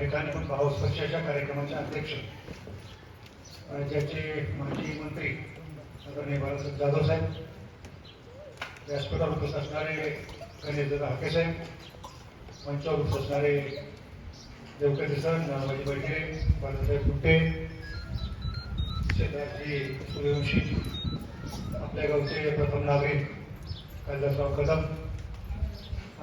ठिकाणी पण पक्षाच्या कार्यक्रमाचे अध्यक्ष. राज्याचे माजी मंत्री आदरणीय बाळासाहेब जाधव साहेब. व्यासपीठावर उपस्थित असणारे गणेशदादा हाके साहेब. मंचावर उपस्थित असणारे देवकते सर नानाबाजी बैठे बाळासाहेब गुट्टे शेजारजी सूर्यवंशी आपल्या गावचे प्रथम नागरिक कैलासराव कदम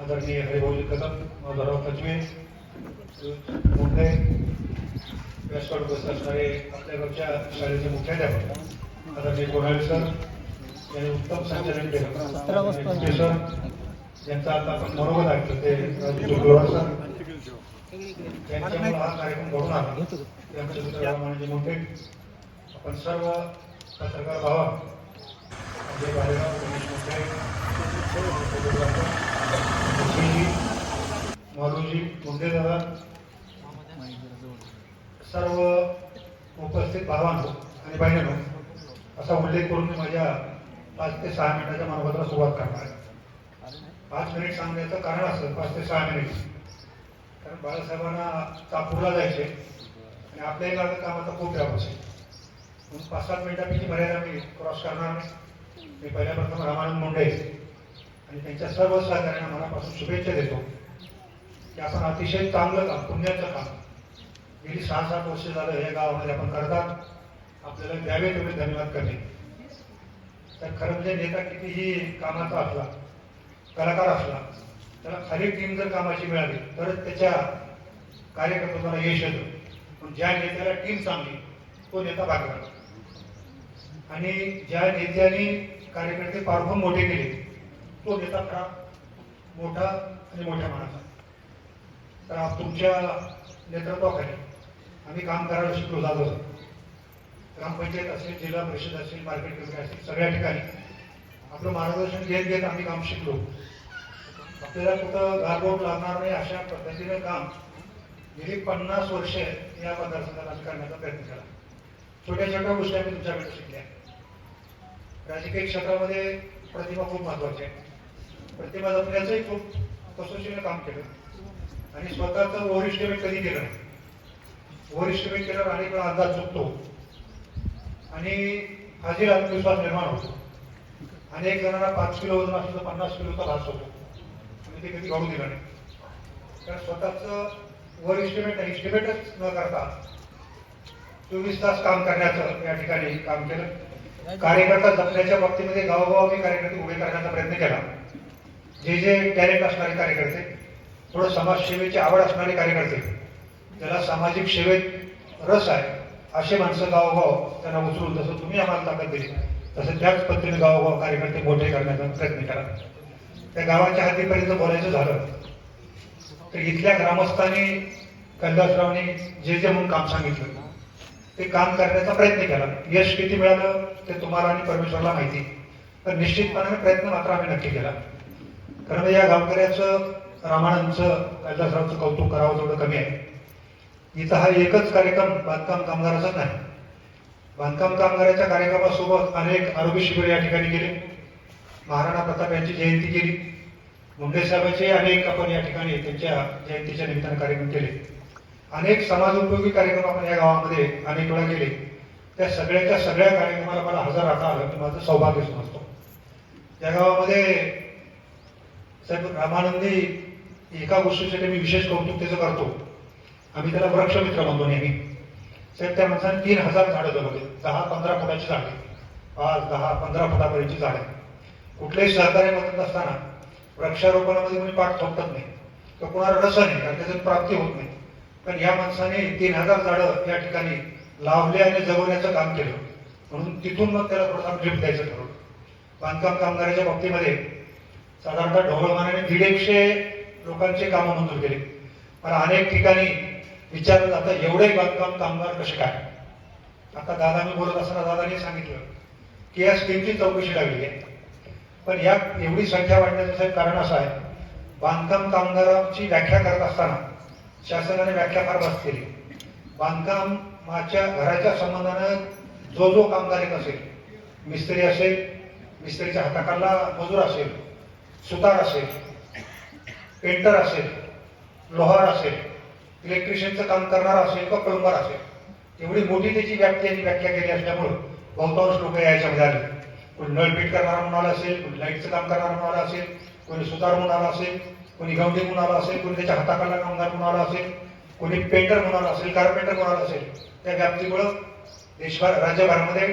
आदरणीय हरिभाऊजी कदम माधवराव कचवे मुंडे व्यासपीठावर उपस्थित असणारे आपल्या गावच्या शाळेचे मुख्याध्यापक सर यांनी उत्तम संचालन केलं सर यांचा आता आपण ते सर यांच्यामुळे हा कार्यक्रम घडून आला मोठे आपण सर्व पत्रकार भावा गणेश मोठे मुंडे दादा सर्व उपस्थित भावांनो आणि बहिणींनो असा उल्लेख करून मी माझ्या पाच ते सहा मिनिटाच्या मानवताला सुरुवात करणार आहे. पाच मिनिट सांगण्याचं कारण असं पाच ते सहा मिनिट. कारण बाळासाहेबांना चापूरला जायचे आणि आपल्याही इकडं कामाचा खूप व्याप असेल. म्हणून पाच सात मिनिटापैकी मर्यादा मी क्रॉस करणार. मी पहिल्या प्रथम रामानंद मुंडे आणि त्यांच्या सर्व सहकार्यांना मनापासून शुभेच्छा देतो. की आपण अतिशय चांगलं काम पुण्याचं काम. गेली सहा सात वर्ष झालं हे गावामध्ये आपण करतात. आपल्याला द्यावे तुम्ही धन्यवाद करणे. तर खरं म्हणजे नेता कितीही कामाचा असला कलाकार असला त्याला खरी टीम जर कामाची मिळाली तरच त्याच्या कार्यकर्त्याला यश येतं. पण ज्या नेत्याला टीम चांगली तो नेता भागला आणि ज्या नेत्याने कार्यकर्ते पारखून मोठे केले तो नेता खरा मोठा आणि मोठ्या मनाचा. तुमच्या नेतृत्वाखाली आम्ही काम करायला शिकलो जातो ग्रामपंचायत असेल जिल्हा परिषद असेल मार्केट कमिटी असेल सगळ्या ठिकाणी. आपलं मार्गदर्शन घेत घेत आम्ही काम शिकलो. आपल्याला कुठं गारबोट लागणार नाही अशा पद्धतीने काम गेली पन्नास वर्ष या मतदारसंघात आम्ही करण्याचा प्रयत्न केला. छोट्या छोट्या गोष्टी आम्ही तुमच्याकडे शिकल्या. राजकीय क्षेत्रामध्ये प्रतिमा खूप महत्वाची आहे. प्रतिमा जपण्याचंही खूप कसोशीने काम केलं. आणि स्वतःचं ओव्हर कधी केलं नाही? ओव्हर इस्टिमेट केल्यावर अनेक वेळा अंदाज चुकतो. आणि हाजीर आत्मविश्वास निर्माण होतो. अनेक जणांना पाच किलो वजन असलं तर पन्नास किलोचा भास होतो. आणि ते कधी घडू दिलं नाही. कारण स्वतःचं वर इस्टिमेट इस्टिमेटच न करता चोवीस तास काम करण्याचं या ठिकाणी काम केलं. कार्यकर्ता जपण्याच्या बाबतीमध्ये गावोगाव मी कार्यकर्ते उभे करण्याचा प्रयत्न केला. जे जे टॅलेंट असणारे कार्यकर्ते थोडं समाजसेवेची आवड असणारे कार्यकर्ते. ज्याला सामाजिक सेवेत रस आहे असे माणसं गावोगाव त्यांना उचलून जसं तुम्ही आम्हाला ताकद दिली तसं त्याच पद्धतीने गावोगाव कार्यकर्ते मोठे करण्याचा प्रयत्न करा त्या गावाच्या हातीपर्यंत बोलायचं झालं तर इथल्या ग्रामस्थांनी कैलासरावने जे जे म्हणून काम सांगितलं ते काम करण्याचा प्रयत्न केला. यश किती मिळालं ते तुम्हाला आणि परमेश्वरला माहिती. पण निश्चितपणाने प्रयत्न मात्र आम्ही नक्की केला. कारण या गावकऱ्याचं रामानंदचं कैलासरावचं कौतुक करावं तेवढं कमी आहे. इथं हा एकच कार्यक्रम बांधकाम कामगाराचाच नाही. बांधकाम कामगाराच्या कार्यक्रमासोबत अनेक आरोग्य शिबिर या ठिकाणी गेले महाराणा प्रताप यांची जयंती केली. मुंडे साहेबांचे अनेक आपण या ठिकाणी त्यांच्या जयंतीच्या निमित्तानं कार्यक्रम केले. अनेक समाजोपयोगी कार्यक्रम आपण या गावामध्ये अनेक वेळा केले. त्या सगळ्याच्या सगळ्या कार्यक्रमाला मला हजर राहता आलं की माझं सौभाग्य समजतो. या गावामध्ये साहेब रामानंदी एका गोष्टीसाठी मी विशेष कौतुक त्याचं करतो. आम्ही त्याला वृक्षमित्र म्हणतो नेहमी. साहेब त्या माणसाने तीन हजार झाडं जगवले. दहा पंधरा फुटाची झाडे पाच दहा पंधरा फुटापर्यंतची झाडे कुठल्याही सहकार्य मदत नसताना वृक्षारोपणामध्ये कोणी पाठ थोपत नाही. तर कोणाला रस नाही कारण त्याची प्राप्ती होत नाही. पण या माणसाने तीन हजार झाडं या ठिकाणी लावले आणि जगवण्याचं काम केलं. म्हणून तिथून मग त्याला थोडासा गिफ्ट द्यायचं ठरवलं. बांधकाम कामगाराच्या बाबतीमध्ये साधारणतः ढोबळमानाने दीड एकशे लोकांचे कामं मंजूर केले. पण अनेक ठिकाणी विचारलं जातं एवढे बांधकाम कामगार कसे काय? आता दादा मी बोलत असताना दादाने सांगितलं की या स्कीमची चौकशी लागली आहे. पण या एवढी संख्या वाढण्याचं कारण असं आहे बांधकाम कामगारांची व्याख्या करत असताना शासनाने व्याख्या फार बस केली. बांधकामाच्या घराच्या संबंधानं जो जो कामगार येत असेल मिस्त्री असेल मिस्त्रीच्या हाताखाला मजूर असेल सुतार असेल पेंटर असेल लोहार असेल इलेक्ट्रिशियनचं काम करणारा असेल किंवा प्लंबर असेल एवढी मोठी त्याची व्याप्ती आणि व्याख्या केली असल्यामुळं बहुतांश लोक याच्यामध्ये आले. कोणी नळ फिट करणारा म्हणून आला असेल कोणी लाईटचं काम करणारा म्हणून आला असेल कोणी सुतार म्हणून आला असेल कोणी गवंडी म्हणून आला असेल कोणी त्याच्या हाताखाला कामगार म्हणून आला असेल कोणी पेंटर म्हणून आला असेल कारपेंटर म्हणून आला असेल त्या व्याप्तीमुळं देशभर राज्यभरामध्ये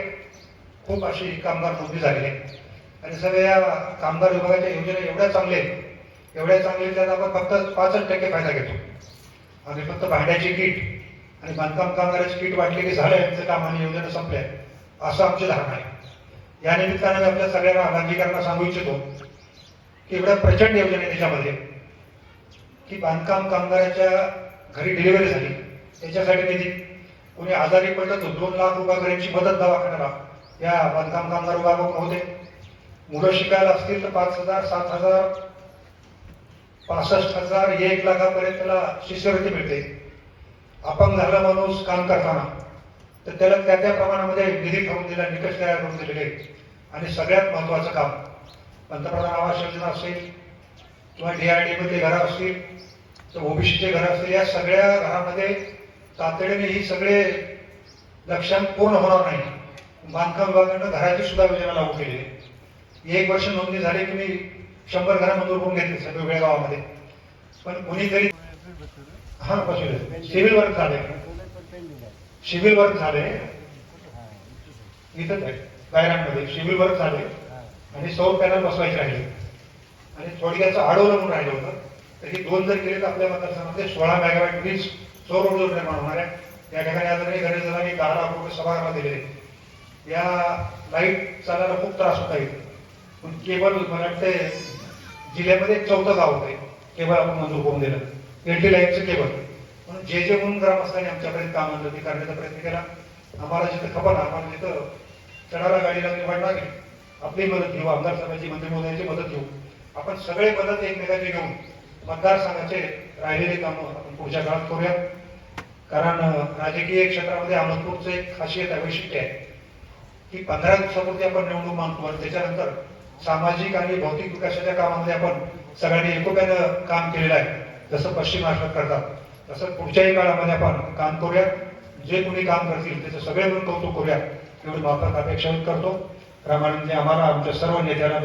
खूप अशी कामगार नोंदणी झालेली आहे. आणि सगळ्या कामगार विभागाच्या योजना एवढ्या चांगल्या आहेत एवढ्या चांगले आहेत, त्यात आपण फक्त पाचच टक्के फायदा घेतो. आणि फक्त भांड्याची किट आणि बांधकाम कामगाराची किट वाटली की झालं यांचं काम आणि योजना संपल्या असं आमची धारणा आहे. या निमित्तानं मी आपल्या सगळ्यांना नागरिकांना सांगू इच्छितो की एवढ्या प्रचंड योजना आहे त्याच्यामध्ये की बांधकाम कामगाराच्या घरी डिलिव्हरी झाली. त्याच्यासाठी निधी. कोणी आजारी पडलं तर दोन लाख रुपयापर्यंतची मदत दवाखान्याला. या बांधकाम कामगार विभागाकडून होते मुलं शिकायला असतील तर पाच हजार सात हजार पासष्ट हजार एक लाखापर्यंत त्याला शिष्यवृत्ती मिळते. अपंग झाला माणूस काम करताना. तर त्याला त्या त्या प्रमाणामध्ये निधी ठेवून दिला निकष तयार करून दिलेले. आणि सगळ्यात महत्वाचं काम पंतप्रधान आवास योजना असेल किंवा डी आरमध्ये घरं असतील तर ओबीसीचे घरं असतील या सगळ्या घरामध्ये तातडीने ही सगळे लक्षण पूर्ण होणार नाही. बांधकाम विभागानं घराची सुद्धा योजना लागू केली आहे. एक वर्ष नोंदणी झाली की मी शंभर घरं मंजूर करून घेतली सगळ्या वेगळ्या गावामध्ये पण कोणीतरी हा पशु सिव्हिल वर्क झाले सिव्हिल वर्क झाले इथंच आहे गायरांमध्ये. सिव्हिल वर्क झाले आणि सौर पॅनल बसवायचे राहिले आणि थोडक्याचं आडवलं म्हणून राहिलं होतं. तर ही दोन जर केले तर आपल्या मतदारसंघामध्ये सोळा मेगावॅट वीज सौर ऊर्जा निर्माण होणार आहे. त्या ठिकाणी आजही गणेश जणांनी दहा लाख रुपये सभागृहाला दिलेले या लाइट चालायला खूप त्रास होता येईल पण केबल मला वाटते जिल्ह्यामध्ये एक चौथं गाव आहे केबल आपण मंजूर करून दिलं. एलटी लाईटचं केबल. म्हणून जे जे म्हणून ग्रामस्थांनी आमच्यापर्यंत काम आणलं ते करण्याचा प्रयत्न केला. आम्हाला जिथं खबर आम्हाला जिथं चढायला गाडीला निवड लागेल आपली मदत घेऊ. आमदार साहेबांची मंत्रिमहोदयाची मदत घेऊ. आपण सगळे मदत एकमेकांची घेऊन मतदारसंघाचे राहिलेले कामं आपण पुढच्या काळात करूया कारण राजकीय क्षेत्रामध्ये अहमदपूरचं एक खासियत वैशिष्ट्य आहे की पंधरा दिवसापूर्वी आपण निवडणूक मानतो आणि त्याच्यानंतर सामाजिक आणि भौतिक विकासाच्या कामामध्ये आपण सगळ्यांनी एकोप्यानं काम केलेलं आहे. जसं पश्चिम महाराष्ट्रात करतात तसं पुढच्याही काळामध्ये आपण काम करूयात. जे कोणी काम करतील त्याचं सगळे मिळून कौतुक करूया एवढी माफक अपेक्षा करतो. प्रामाणिकने आम्हाला आमच्या सर्व नेत्यांना